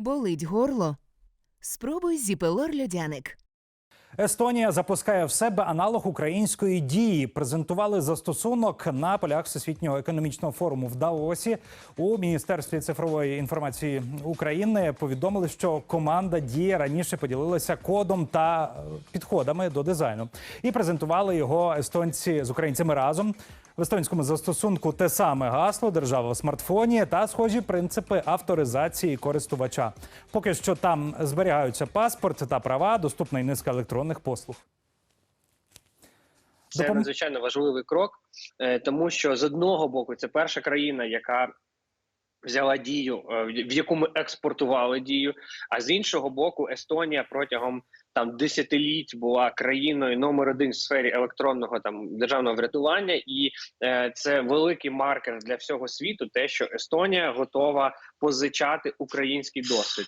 Болить горло? Спробуй зіпелор льодяник. Естонія запускає в себе аналог української дії. Презентували застосунок на полях всесвітнього економічного форуму в Даосі. У міністерстві цифрової інформації України повідомили, що команда дії раніше поділилася кодом та е, підходами до дизайну і презентували його естонці з українцями разом. В естонському застосунку те саме гасло, держава в смартфоні та схожі принципи авторизації користувача. Поки що там зберігаються паспорт та права, доступна й низка електронних послуг. Це надзвичайно важливий крок, е, тому що з одного боку це перша країна, яка взяла дію, е, в яку ми експортували дію. А з іншого боку, Естонія протягом там десятиліть була країною номер один в сфері електронного там державного врятування, і е, це великий маркер для всього світу. Те, що Естонія готова позичати український досвід.